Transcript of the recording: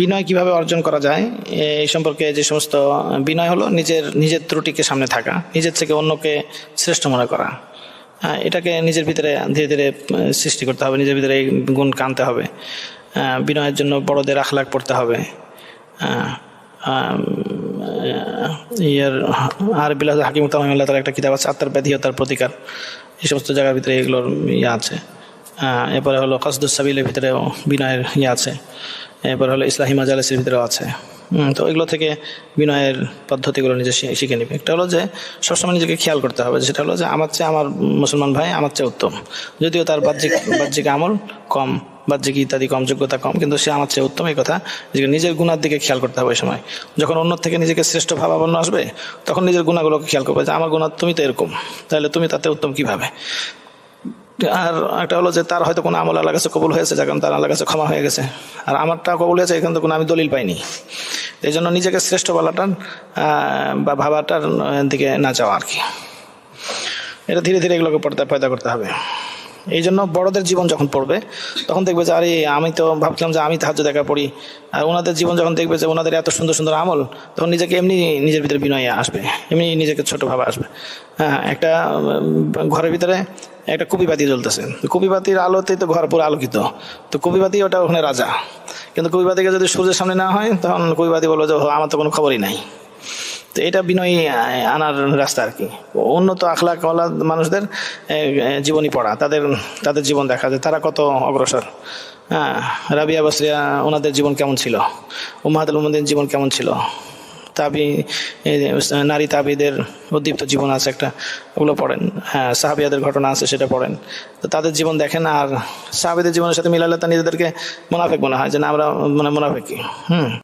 বিনয় কীভাবে অর্জন করা যায় এই সম্পর্কে যে সমস্ত বিনয় হলো নিজের নিজের ত্রুটিকে সামনে থাকা, নিজের থেকে অন্যকে শ্রেষ্ঠ মনে করা। এটাকে নিজের ভিতরে ধীরে ধীরে সৃষ্টি করতে হবে, নিজের ভিতরে এই গুণ কানতে হবে। বিনয়ের জন্য বড়দের আখলাখ পড়তে হবে। ইয়ার, আর বিলাস হাকিম তামিমুল্লাহ তার একটা কিতাব আছে আত্মার ব্যাধি তার প্রতিকার। এই সমস্ত জায়গার ভিতরে এগুলোর ইয়ে আছে। এরপরে হলো কসদুস সাবিলের ভিতরেও বিনয়ের ইয়ে আছে। এরপরে হলো ইসলাহি মাজালিসের ভিতরেও আছে। তো এগুলো থেকে বিনয়ের পদ্ধতিগুলো নিজে শিখে নিবে। একটা হলো যে সবসময় নিজেকে খেয়াল করতে হবে। সেটা হলো যে আমার চেয়ে আমার মুসলমান ভাই আমার চেয়ে উত্তম। যদিও তার বাহ্যিক বাহ্যিক আমল কম, বাহ্যিক ইত্যাদি কম, যোগ্যতা কম, কিন্তু সে আমার চেয়ে উত্তম এই কথা। নিজের গুণার দিকে খেয়াল করতে হবে ওই সময়। যখন অন্য থেকে নিজেকে শ্রেষ্ঠ ভাবাপন্ন আসবে, তখন নিজের গুণাগুলোকে খেয়াল করবে যে আমার গুণা তুমি তো এরকম, তাহলে তুমি তাতে উত্তম কীভাবে? আর একটা হলো যে তার হয়তো কোনো আমল আল্লাহ কাছে কবুল হয়েছে যখন তার আল্লাহ কাছে ক্ষমা হয়ে গেছে। আর আমারটা কবুল হয়েছে, এখান থেকে কোনো আমি দলিল পাইনি। এই জন্য নিজেকে শ্রেষ্ঠ বলাটার বা ভাবাটার দিকে না যাওয়া আর কি। এটা ধীরে ধীরে এগুলোকে পর্দা পয়দা করতে হবে। এই জন্য বড়দের জীবন যখন পড়বে, তখন দেখবে যে, আরে, আমি তো ভাবছিলাম যে আমি তাহাজ দেখা পড়ি। আর ওনাদের জীবন যখন দেখবে যে, ওনাদের এত সুন্দর সুন্দর আমল, তখন নিজেকে এমনি নিজের ভিতরে বিনয় আসবে, এমনি নিজেকে ছোট ভাবে আসবে। হ্যাঁ একটা ঘরের ভিতরে একটা কপিবাতি জ্বলতেছে। তো কপিবাতির আলোতেই তো ঘর পুরো আলোকিত। তো কপিবাতি ওটা ওখানে রাজা। কিন্তু কপিবাতিকে যদি সূর্যের সামনে না হয় তখন কপিবাতি বলব যে আমার তো কোনো খবরই নাই। তো এটা বিনয়ী আনার রাস্তা আর কি। উন্নত আখলাকওয়ালা মানুষদের এ, এ, জীবনী পড়া। তাদের তাদের জীবন দেখা যায়। তারা কত অগ্রসর। হ্যাঁ রাবিয়া বসরিয়া ওনাদের জীবন কেমন ছিল? উম্মদের জীবন কেমন ছিল? তাবি নারী তাবিদের উদ্দীপ্ত জীবন আছে একটা, ওগুলো পড়েন। হ্যাঁ সাহাবিয়াদের ঘটনা আছে, সেটা পড়েন। তো তাদের জীবন দেখেন, আর সাহাবিদের জীবনের সাথে মিলালে তা নিজেদেরকে মোনাফেক মনে হয় যে না, আমরা মানে মোনাফেকি হুম।